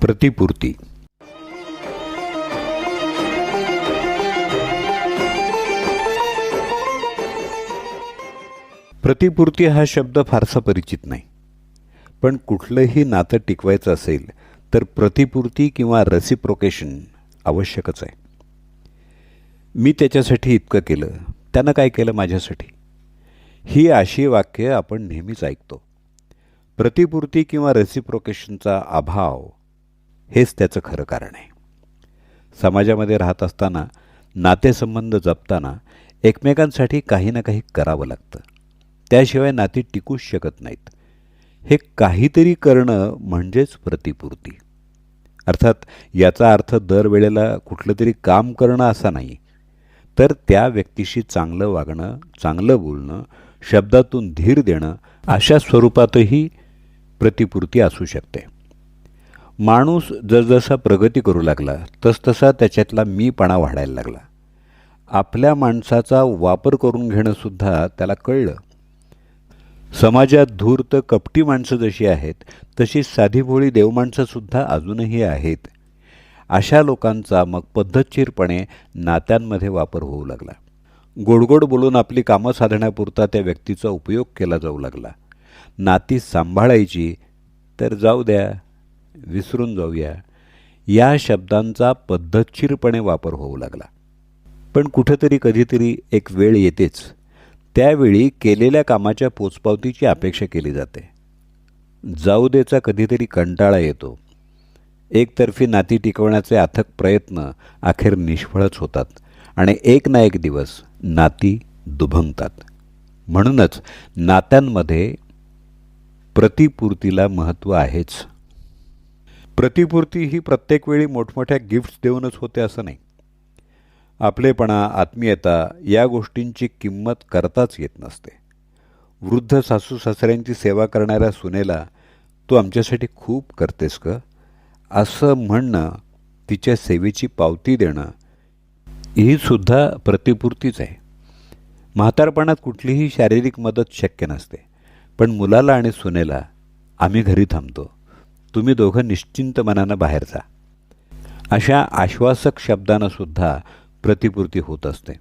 प्रतिपूर्ती. प्रतिपूर्ती हा शब्द फारसा परिचित नाही. पण कुठलंही नातं टिकवायचं असेल तर प्रतिपूर्ती किंवा रसिप्रोकेशन आवश्यकच आहे. मी त्याच्यासाठी इतकं केलं त्यानं काय केलं माझ्यासाठी? ही अशी वाक्य आपण नेहमीच ऐकतो. प्रतिपूर्ती किंवा रेसिप्रोकेशनचा अभाव हेच त्याचं खरं कारण आहे. समाजामध्ये राहत असताना नातेसंबंध जपताना एकमेकांसाठी काही ना काही करावं लागतं. त्याशिवाय नाती टिकूच शकत नाहीत. हे काहीतरी करणं म्हणजेच प्रतिपूर्ती. अर्थात याचा अर्थ दरवेळेला कुठलं तरी काम करणं असा नाही तर त्या व्यक्तीशी चांगलं वागणं चांगलं बोलणं शब्दातून धीर देणं अशा स्वरूपातही प्रतिपूर्ती असू शकते. माणूस जसजसा प्रगती करू लागला तसतसा त्याच्यातला मीपणा वाढायला लागला. आपल्या माणसाचा वापर करून घेणंसुद्धा त्याला कळलं. समाजात धूर्त कपटी माणसं जशी आहेत तशी साधीभोळी देवमाणसंसुद्धा अजूनही आहेत. अशा लोकांचा मग पद्धतशीरपणे नात्यांमध्ये वापर होऊ लागला. गोडगोड बोलून आपली कामं साधण्यापुरता त्या व्यक्तीचा उपयोग केला जाऊ लागला. नाती सांभाळायची तर जाऊ द्या. विसरून जाऊया. या शब्दांचा पद्धतशीरपणे वापर होऊ लागला. पण कुठेतरी कधीतरी एक वेळ येतेच. त्यावेळी केलेल्या कामाच्या पोचपावतीची अपेक्षा केली जाते. जाऊ देचा कधीतरी कंटाळा येतो. एकतर्फी नाती टिकवण्याचे अथक प्रयत्न अखेर निष्फळच होतात आणि एक ना एक दिवस नाती दुभंगतात. म्हणूनच नात्यांमध्ये प्रतिपूर्तीला महत्त्व आहेच. प्रतिपूर्ती ही प्रत्येक वेळी मोठमोठ्या गिफ्ट्स देऊनच होते असं नाही. आपलेपणा आत्मीयता या गोष्टींची किंमत करताच येत नसते. वृद्ध सासू सासऱ्यांची सेवा करणाऱ्या सुनेला तू आमच्यासाठी खूप करतेस ग. असं म्हणणं तिच्या सेवेची पावती देणं ही सुद्धा प्रतिपूर्तीच आहे. म्हातारपणात कुठलीही शारीरिक मदत शक्य नसते. पण मुलाला आणि सुनेला आम्ही घरी थांबतो. तुम्ही दोघं निश्चिंत मनानं बाहेर जा. अशा आश्वासक शब्दानं सुद्धा प्रतिपूर्ती होत असते.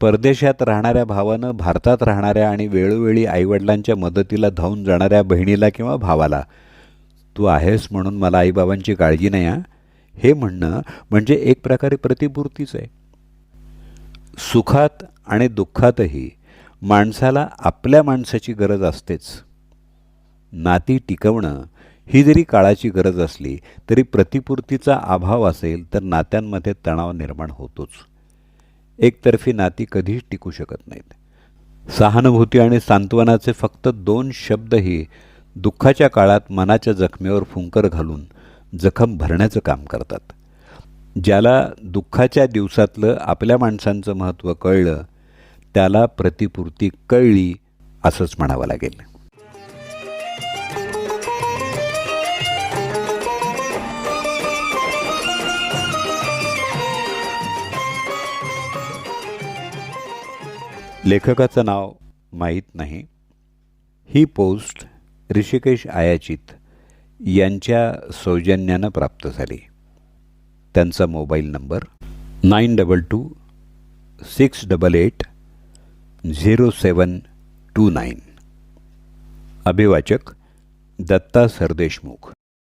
परदेशात राहणाऱ्या भावानं भारतात राहणाऱ्या आणि वेळोवेळी आईवडिलांच्या मदतीला धावून जाणाऱ्या बहिणीला किंवा भावाला तू आहेस म्हणून मला आईबाबांची काळजी नाही आ हे म्हणणं म्हणजे एक प्रकारे प्रतिपूर्तीच आहे. सुखात आणि दुःखातही माणसाला आपल्या माणसाची गरज असतेच. नाती टिकवणं ही जरी काळाची गरज असली तरी प्रतिपूर्तीचा अभाव असेल तर नात्यांमध्ये तणाव निर्माण होतोच. एकतर्फी नाती कधीच टिकू शकत नाहीत. सहानुभूती आणि सांत्वनाचे फक्त दोन शब्दही दुःखाच्या काळात मनाच्या जखमेवर फुंकर घालून जखम भरण्याचं काम करतात. ज्याला दुःखाच्या दिवसातलं आपल्या माणसांचं महत्त्व कळलं त्याला प्रतिपूर्ती कळली असंच म्हणावं लागेल. लेखकाचं नाव माहीत नाही. ही पोस्ट ऋषिकेश आयाचित यांच्या सौजन्यानं प्राप्त झाली. त्यांचा mobile number nine double two six double eight zero seven two nine. अभिवाचक Datta Sardeshmukh.